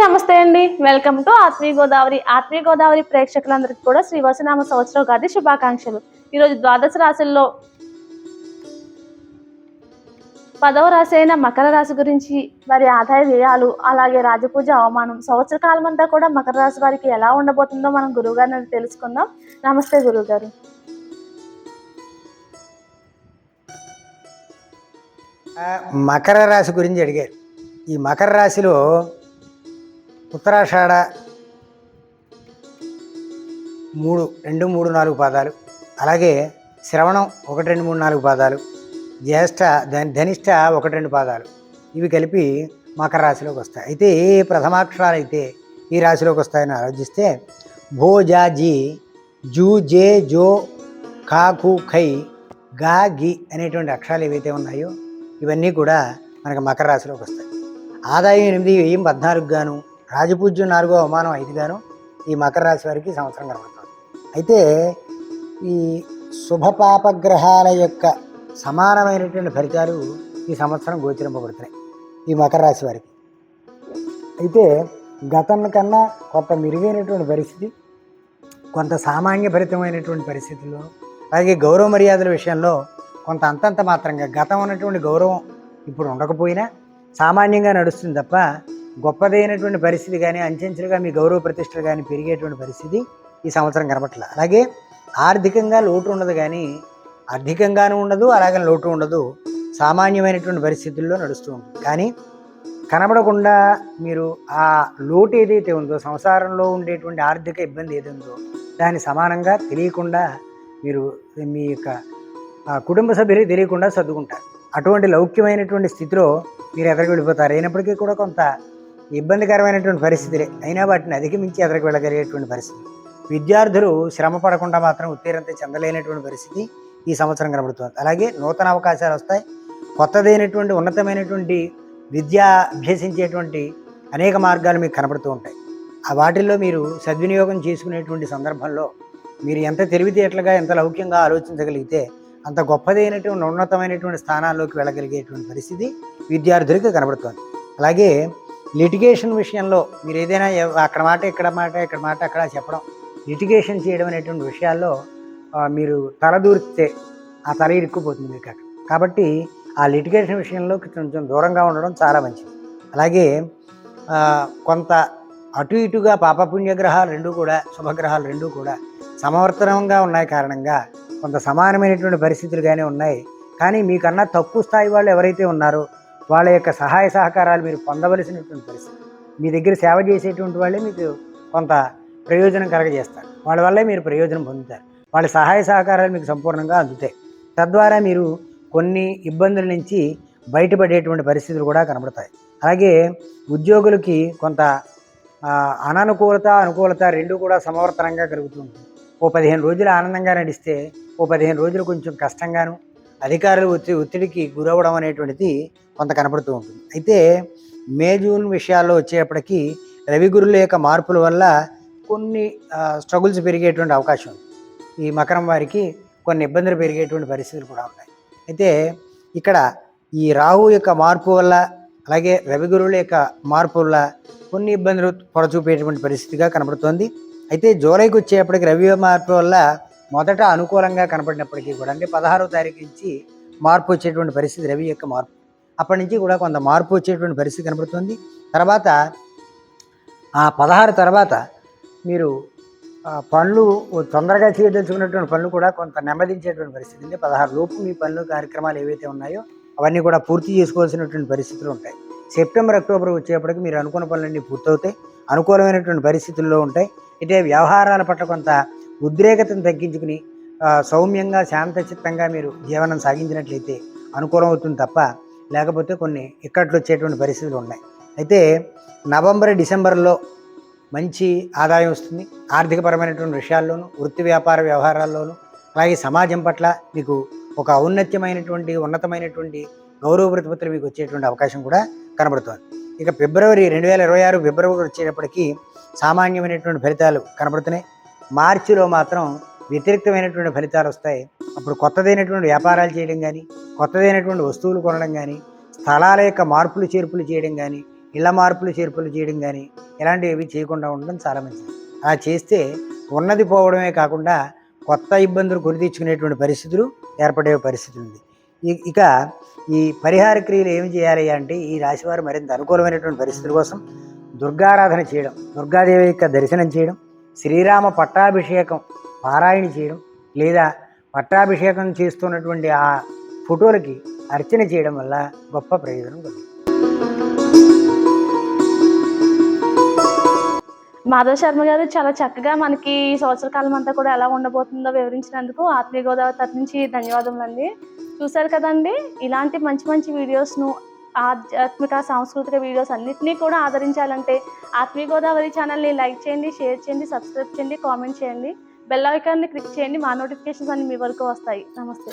నమస్తే అండి. Welcome to ఆత్మీయ గోదావరి ఆత్మీయ గోదావరి ప్రేక్షకులందరికీ కూడా శ్రీ వసనామ సంవత్సరం గారి శుభాకాంక్షలు. ఈరోజు ద్వాదశ రాశుల్లో పదవ రాశి అయిన మకర రాశి గురించి వారి ఆదాయ వ్యయాలు అలాగే రాజపూజ అవమానం సంవత్సర కాలం అంతా కూడా మకర రాశి వారికి ఎలా ఉండబోతుందో మనం గురువు గారిని తెలుసుకుందాం. నమస్తే గురువు గారు. మకర రాశి గురించి అడిగారు. ఈ మకర రాశిలో ఉత్తరాషాఢ మూడు రెండు మూడు నాలుగు పాదాలు. అలాగే శ్రవణం ఒకటి రెండు మూడు నాలుగు పాదాలు. జ్యేష్ఠ ధనిష్ట ఒకటి రెండు పాదాలు. ఇవి కలిపి మకర రాశిలోకి వస్తాయి. అయితే ఏ ప్రథమాక్షరాలు అయితే ఈ రాశిలోకి వస్తాయని ఆలోచిస్తే భో జా జీ జూ జే జో ఖా ఖు ఖై గా గి అనేటువంటి అక్షరాలు ఏవైతే ఉన్నాయో ఇవన్నీ కూడా మనకు మకర రాశిలోకి వస్తాయి. ఆదాయం ఎనిమిది వెయ్యి పద్నాలుగు గాను రాజపూజ్యం నాలుగో అవమానం ఐదుగాను ఈ మకర రాశి వారికి సంవత్సరం కనబడుతుంది. అయితే ఈ శుభపాపగ్రహాల యొక్క సమానమైనటువంటి ఫలితాలు ఈ సంవత్సరం గోచరింపబడుతున్నాయి ఈ మకర రాశి వారికి. అయితే గతం కన్నా కొంత మెరుగైనటువంటి పరిస్థితి కొంత సామాన్య ఫలితమైనటువంటి పరిస్థితుల్లో అలాగే గౌరవ మర్యాదల విషయంలో కొంత అంతంత మాత్రంగా గతం ఉన్నటువంటి గౌరవం ఇప్పుడు ఉండకపోయినా సామాన్యంగా నడుస్తుంది తప్ప గొప్పదైనటువంటి పరిస్థితి కానీ అంచెంచెలుగా మీ గౌరవ ప్రతిష్టలు కానీ పెరిగేటువంటి పరిస్థితి ఈ సంవత్సరం కనపట్ల. అలాగే ఆర్థికంగా లోటు ఉండదు కానీ అధికంగానూ ఉండదు అలాగే లోటు ఉండదు. సామాన్యమైనటువంటి పరిస్థితుల్లో నడుస్తూ ఉంటుంది. కానీ కనబడకుండా మీరు ఆ లోటు ఏదైతే ఉందో సంసారంలో ఉండేటువంటి ఆర్థిక ఇబ్బంది ఏది ఉందో దాన్ని సమానంగా తెలియకుండా మీరు మీ యొక్క కుటుంబ సభ్యులు తెలియకుండా సర్దుకుంటారు. అటువంటి లౌక్యమైనటువంటి స్థితిలో మీరు ఎదరికి వెళ్ళిపోతారు? అయినప్పటికీ కూడా కొంత ఇబ్బందికరమైనటువంటి పరిస్థితులే. అయినా వాటిని అధిగమించి ఎదరికి వెళ్ళగలిగేటువంటి పరిస్థితి. విద్యార్థులు శ్రమ పడకుండా మాత్రం ఉత్తీర్ణత చెందలేనటువంటి పరిస్థితి ఈ సంవత్సరం కనబడుతుంది. అలాగే నూతన అవకాశాలు వస్తాయి. కొత్తదైనటువంటి ఉన్నతమైనటువంటి విద్య అభ్యసించేటువంటి అనేక మార్గాలు మీకు కనబడుతూ ఉంటాయి. ఆ వాటిల్లో మీరు సద్వినియోగం చేసుకునేటువంటి సందర్భంలో మీరు ఎంత తెలివితేటలుగా ఎంత లౌక్యంగా ఆలోచించగలిగితే అంత గొప్పదైనటువంటి ఉన్నతమైనటువంటి స్థానాల్లోకి వెళ్ళగలిగేటువంటి పరిస్థితి విద్యార్థులకు కనబడుతుంది. అలాగే లిటిగేషన్ విషయంలో మీరు ఏదైనా అక్కడ మాట ఇక్కడ మాట ఇక్కడ మాట అక్కడ చెప్పడం లిటిగేషన్ చేయడం అనేటువంటి విషయాల్లో మీరు తలదూరితే ఆ తల ఇరుక్కుపోతుంది మీకు అక్కడ కాబట్టి ఆ లిటిగేషన్ విషయంలో కొంచెం దూరంగా ఉండడం చాలా మంచిది. అలాగే కొంత అటు ఇటుగా పాపపుణ్యగ్రహాలు రెండు కూడా శుభగ్రహాలు రెండు కూడా సమవర్తనంగా ఉన్నాయి కారణంగా కొంత సమానమైనటువంటి పరిస్థితులుగానే ఉన్నాయి. కానీ మీకన్నా తక్కువ స్థాయి వాళ్ళు ఎవరైతే ఉన్నారో వాళ్ళ యొక్క సహాయ సహకారాలు మీరు పొందవలసినటువంటి పరిస్థితి. మీ దగ్గర సేవ చేసేటువంటి వాళ్ళే మీకు కొంత ప్రయోజనం కలగజేస్తారు. వాళ్ళ వల్లే మీరు ప్రయోజనం పొందుతారు. వాళ్ళ సహాయ సహకారాలు మీకు సంపూర్ణంగా అందుతాయి. తద్వారా మీరు కొన్ని ఇబ్బందుల నుంచి బయటపడేటువంటి పరిస్థితులు కూడా కనబడతాయి. అలాగే ఉద్యోగులకి కొంత అననుకూలత అనుకూలత రెండు కూడా సమవర్తనంగా కలుగుతుంది ఓ పదిహేను రోజులు ఆనందంగా నడిస్తే ఓ పదిహేను రోజులు కొంచెం కష్టంగాను అధికారులు ఒత్తి ఒత్తిడికి గురవడం అనేటువంటిది కొంత కనపడుతూ ఉంటుంది. అయితే మే జూన్ విషయాల్లో వచ్చేప్పటికీ రవి గురుల యొక్క మార్పుల వల్ల కొన్ని స్ట్రగుల్స్ పెరిగేటువంటి అవకాశం ఉంది. ఈ మకరం వారికి కొన్ని ఇబ్బందులు పెరిగేటువంటి పరిస్థితులు కూడా ఉన్నాయి. అయితే ఇక్కడ ఈ రాహు యొక్క మార్పు వల్ల అలాగే రవి గురువుల యొక్క మార్పు వల్ల కొన్ని ఇబ్బందులు పొడచూపేటువంటి పరిస్థితిగా కనబడుతోంది. అయితే జూలైకి వచ్చేప్పటికి రవి మార్పు వల్ల మొదట అనుకూలంగా కనపడినప్పటికీ కూడా అంటే పదహారో తారీఖు నుంచి మార్పు వచ్చేటువంటి పరిస్థితి రవి యొక్క మార్పు అప్పటి నుంచి కూడా కొంత మార్పు వచ్చేటువంటి పరిస్థితి కనబడుతుంది. తర్వాత ఆ పదహారు తర్వాత మీరు పనులు తొందరగా చేయదలుచుకున్నటువంటి పనులు కూడా కొంత నెమ్మదించేటువంటి పరిస్థితి అంటే పదహారు లోపు మీ పనులు కార్యక్రమాలు ఏవైతే ఉన్నాయో అవన్నీ కూడా పూర్తి చేసుకోవాల్సినటువంటి పరిస్థితులు ఉంటాయి. సెప్టెంబర్ అక్టోబర్ వచ్చేప్పటికి మీరు అనుకున్న పనులన్నీ పూర్తవుతాయి. అనుకూలమైనటువంటి పరిస్థితుల్లో ఉంటాయి. అయితే వ్యవహారాల పట్ల కొంత ఉద్రేకతను తగ్గించుకుని సౌమ్యంగా శాంతచిత్తంగా మీరు జీవనం సాగించినట్లయితే అనుకూలం అవుతుంది తప్ప లేకపోతే కొన్ని ఇక్కట్లు వచ్చేటువంటి పరిస్థితులు ఉన్నాయి. అయితే నవంబర్ డిసెంబర్లో మంచి ఆదాయం వస్తుంది. ఆర్థికపరమైనటువంటి విషయాల్లోనూ వృత్తి వ్యాపార వ్యవహారాల్లోనూ అలాగే సమాజం పట్ల మీకు ఒక ఔన్నత్యమైనటువంటి ఉన్నతమైనటువంటి గౌరవ ప్రతిపత్తులు మీకు వచ్చేటువంటి అవకాశం కూడా కనబడుతోంది. ఇక ఫిబ్రవరి రెండు వేల ఇరవై ఆరు ఫిబ్రవరి వచ్చేటప్పటికి సామాన్యమైనటువంటి ఫలితాలు కనబడుతున్నాయి. మార్చిలో మాత్రం వ్యతిరేక్తమైనటువంటి ఫలితాలు వస్తాయి. అప్పుడు కొత్తదైనటువంటి వ్యాపారాలు చేయడం కానీ కొత్తదైనటువంటి వస్తువులు కొనడం కానీ స్థలాల యొక్క మార్పులు చేర్పులు చేయడం కానీ ఇళ్ళ మార్పులు చేర్పులు చేయడం కానీ ఇలాంటివి చేయకుండా ఉండడం చాలా మంచిది. అలా చేస్తే ఉన్నది పోవడమే కాకుండా కొత్త ఇబ్బందులు కొని తెచ్చుకునేటువంటి పరిస్థితులు ఏర్పడే పరిస్థితి ఉంది. ఇ- ఇక ఈ పరిహార క్రియలు ఏమి చేయాలి అంటే ఈ రాశివారు మరింత అనుకూలమైనటువంటి పరిస్థితుల కోసం దుర్గారాధన చేయడం దుర్గాదేవి యొక్క దర్శనం చేయడం శ్రీరామ పట్టాభిషేకం పారాయణ చేయడం లేదా పట్టాభిషేకం చేస్తున్నటువంటి ఆ ఫోటోలకి అర్చన చేయడం వల్ల గొప్ప ప్రయోజనం కలుగుతుంది. మాధవ శర్మ గారు చాలా చక్కగా మనకి ఈ సంవత్సర కాలం అంతా కూడా ఎలా ఉండబోతుందో వివరించినందుకు ఆత్మీయ గోదావరి తరఫు నుంచి ధన్యవాదములండి చూశారు కదండి ఇలాంటి మంచి మంచి వీడియోస్ను ఆధ్యాత్మిక సాంస్కృతిక వీడియోస్ అన్నింటినీ కూడా ఆదరించాలంటే ఆత్మీయ గోదావరి ఛానల్ని లైక్ చేయండి షేర్ చేయండి సబ్స్క్రైబ్ చేయండి కామెంట్ చేయండి. బెల్ ఐకాన్ని క్లిక్ చేయండి మా నోటిఫికేషన్స్ అన్ని మీ వరకు వస్తాయి. నమస్తే.